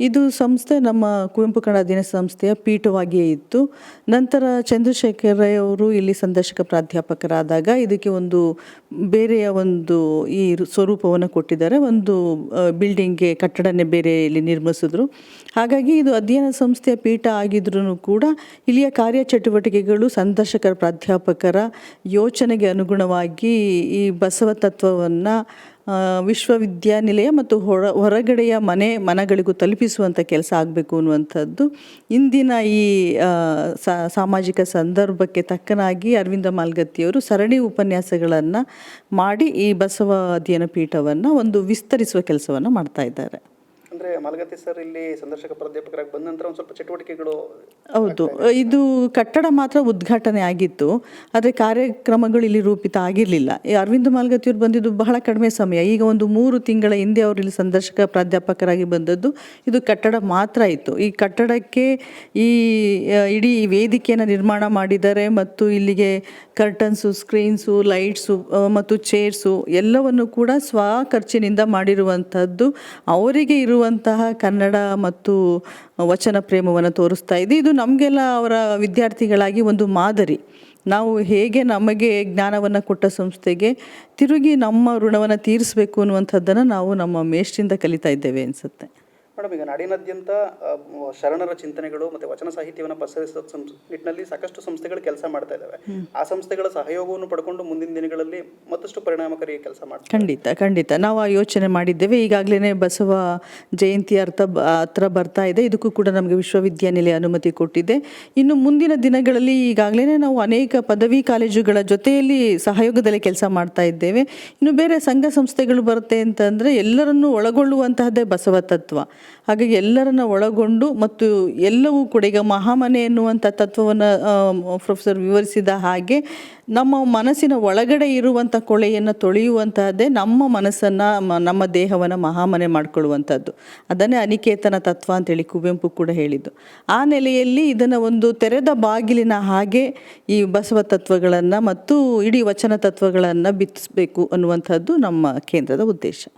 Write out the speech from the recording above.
ಇದು ಸಂಸ್ಥೆ ನಮ್ಮ ಕುವೆಂಪು ಕನ್ನಡ ಅಧ್ಯಯನ ಸಂಸ್ಥೆಯ ಪೀಠವಾಗಿಯೇ ಇತ್ತು. ನಂತರ ಚಂದ್ರಶೇಖರ ಅವರು ಇಲ್ಲಿ ಸಂದರ್ಶಕ ಪ್ರಾಧ್ಯಾಪಕರಾದಾಗ ಇದಕ್ಕೆ ಒಂದು ಬೇರೆಯ ಒಂದು ಈ ಸ್ವರೂಪವನ್ನು ಕೊಟ್ಟಿದ್ದಾರೆ. ಒಂದು ಬಿಲ್ಡಿಂಗ್ಗೆ ಕಟ್ಟಡನೇ ಬೇರೆ ಇಲ್ಲಿ ನಿರ್ಮಿಸಿದ್ರು. ಹಾಗಾಗಿ ಇದು ಅಧ್ಯಯನ ಸಂಸ್ಥೆಯ ಪೀಠ ಆಗಿದ್ರೂ ಕೂಡ ಇಲ್ಲಿಯ ಕಾರ್ಯಚಟುವಟಿಕೆಗಳು ಸಂದರ್ಶಕರ ಪ್ರಾಧ್ಯಾಪಕರ ಯೋಚನೆಗೆ ಅನುಗುಣವಾಗಿ ಈ ಬಸವ ತತ್ವವನ್ನು ವಿಶ್ವವಿದ್ಯಾನಿಲಯ ಮತ್ತು ಹೊರ, ಹೊರಗಡೆಯ ಮನೆ, ಮನಗಳಿಗೂ ತಲುಪಿಸುವಂಥ ಕೆಲಸ ಆಗಬೇಕು ಅನ್ನುವಂಥದ್ದು. ಇಂದಿನ ಈ ಸಾಮಾಜಿಕ ಸಂದರ್ಭಕ್ಕೆ ತಕ್ಕನಾಗಿ ಅರವಿಂದ ಮಾಲ್ಗತ್ತಿಯವರು ಸರಣಿ ಉಪನ್ಯಾಸಗಳನ್ನು ಮಾಡಿ ಈ ಬಸವ ಅಧ್ಯಯನ ಪೀಠವನ್ನು ಒಂದು ವಿಸ್ತರಿಸುವ ಕೆಲಸವನ್ನು ಮಾಡ್ತಾ ಇದ್ದಾರೆ. ಮಾಲಗತ್ತಿ ಸರ್ ಇಲ್ಲಿ ಸಂದರ್ಶಕ ಪ್ರಾಧ್ಯಾಪಕರಾಗಿ ಬಂದ ನಂತರ ಒಂದು ಸ್ವಲ್ಪ ಚಟುವಟಿಕೆಗಳು ಹೌದು. ಇದು. ಕಟ್ಟಡ ಮಾತ್ರ ಉದ್ಘಾಟನೆ ಆಗಿತ್ತು ಆದರೆ ಕಾರ್ಯಕ್ರಮಗಳು ಇಲ್ಲಿ ರೂಪಿತ ಆಗಿರಲಿಲ್ಲ. ಈ ಅರವಿಂದ ಅವರು ಬಂದಿದ್ದು ಬಹಳ ಕಡಿಮೆ ಸಮಯ. ಈಗ ಒಂದು ಮೂರು ತಿಂಗಳ ಹಿಂದೆ ಅವರು ಇಲ್ಲಿ ಸಂದರ್ಶಕ ಪ್ರಾಧ್ಯಾಪಕರಾಗಿ ಬಂದದ್ದು ಇದು ಕಟ್ಟಡ ಮಾತ್ರ ಇತ್ತು. ಈ ಕಟ್ಟಡಕ್ಕೆ ಈ ಇಡೀ ವೇದಿಕೆಯನ್ನು ನಿರ್ಮಾಣ ಮಾಡಿದ್ದಾರೆ ಮತ್ತು ಇಲ್ಲಿಗೆ ಕರ್ಟನ್ಸು ಸ್ಕ್ರೀನ್ಸು ಲೈಟ್ಸು ಮತ್ತು ಚೇರ್ಸು ಎಲ್ಲವನ್ನು ಕೂಡ ಸ್ವ ಖರ್ಚಿನಿಂದ ಮಾಡಿರುವಂಥದ್ದು. ಅವರಿಗೆ ಇರುವಂತಹ ಕನ್ನಡ ಮತ್ತು ವಚನ ಪ್ರೇಮವನ್ನು ತೋರಿಸ್ತಾ ಇದೆ. ಇದು ನಮಗೆಲ್ಲ ಅವರ ವಿದ್ಯಾರ್ಥಿಗಳಾಗಿ ಒಂದು ಮಾದರಿ. ನಾವು ಹೇಗೆ ನಮಗೆ ಜ್ಞಾನವನ್ನು ಕೊಟ್ಟ ಸಂಸ್ಥೆಗೆ ತಿರುಗಿ ನಮ್ಮ ಋಣವನ್ನು ತೀರಿಸಬೇಕು ಅನ್ನುವಂಥದ್ದನ್ನು ನಾವು ನಮ್ಮ ಮೇಷ್ಟ್ರಿಂದ ಕಲಿತಾ ಇದ್ದೇವೆ ಅನಿಸುತ್ತೆ. ಮೇಡಮ್ ಈಗ ನಾಡಿನಾದ್ಯಂತ ಶರಣರ ಚಿಂತನೆಗಳು ಮತ್ತೆ ವಚನ ಸಾಹಿತ್ಯವನ್ನು ಪಸರಿಸೋ ನಿಟ್ಟಿನಲ್ಲಿ ಸಾಕಷ್ಟು ಸಂಸ್ಥೆಗಳು ಕೆಲಸ ಮಾಡ್ತಾ ಇದ್ದಾವೆ. ಆ ಸಂಸ್ಥೆಗಳ ಸಹಯೋಗವನ್ನು ಪಡ್ಕೊಂಡು ಮುಂದಿನ ದಿನಗಳಲ್ಲಿ ಮತ್ತಷ್ಟು ಪರಿಣಾಮಕಾರಿ ಕೆಲಸ ಮಾಡ್ತಾರೆ ಖಂಡಿತ ಖಂಡಿತ. ನಾವು ಆ ಯೋಚನೆ ಮಾಡಿದ್ದೇವೆ. ಈಗಾಗಲೇ ಬಸವ ಜಯಂತಿ ಅರ್ಥ ಹತ್ರ ಬರ್ತಾ ಇದೆ. ಇದಕ್ಕೂ ಕೂಡ ನಮಗೆ ವಿಶ್ವವಿದ್ಯಾನಿಲಯ ಅನುಮತಿ ಕೊಟ್ಟಿದೆ. ಇನ್ನು ಮುಂದಿನ ದಿನಗಳಲ್ಲಿ ಈಗಾಗಲೇ ನಾವು ಅನೇಕ ಪದವಿ ಕಾಲೇಜುಗಳ ಜೊತೆಯಲ್ಲಿ ಸಹಯೋಗದಲ್ಲಿ ಕೆಲಸ ಮಾಡ್ತಾ ಇದ್ದೇವೆ. ಇನ್ನು ಬೇರೆ ಸಂಘ ಸಂಸ್ಥೆಗಳು ಬರುತ್ತೆ ಅಂತಂದರೆ ಎಲ್ಲರನ್ನೂ ಒಳಗೊಳ್ಳುವಂತಹದ್ದೇ ಬಸವ ತತ್ವ. ಹಾಗಾಗಿ ಎಲ್ಲರನ್ನ ಒಳಗೊಂಡು ಮತ್ತು ಎಲ್ಲವೂ ಕೂಡ ಈಗ ಮಹಾಮನೆ ಎನ್ನುವಂಥ ತತ್ವವನ್ನು ಪ್ರೊಫೆಸರ್ ವಿವರಿಸಿದ ಹಾಗೆ ನಮ್ಮ ಮನಸ್ಸಿನ ಒಳಗಡೆ ಇರುವಂಥ ಕೊಳೆಯನ್ನು ತೊಳೆಯುವಂತಹದ್ದೇ ನಮ್ಮ ಮನಸ್ಸನ್ನು ನಮ್ಮ ದೇಹವನ್ನು ಮಹಾಮನೆ ಮಾಡಿಕೊಳ್ಳುವಂಥದ್ದು ಅದನ್ನೇ ಅನಿಕೇತನ ತತ್ವ ಅಂತೇಳಿ ಕುವೆಂಪು ಕೂಡ ಹೇಳಿದ್ದು. ಆ ನೆಲೆಯಲ್ಲಿ ಇದನ್ನು ಒಂದು ತೆರೆದ ಬಾಗಿಲಿನ ಹಾಗೆ ಈ ಬಸವ ತತ್ವಗಳನ್ನು ಮತ್ತು ಇಡೀ ವಚನ ತತ್ವಗಳನ್ನು ಬಿತ್ತಿಸಬೇಕು ಅನ್ನುವಂಥದ್ದು ನಮ್ಮ ಕೇಂದ್ರದ ಉದ್ದೇಶ.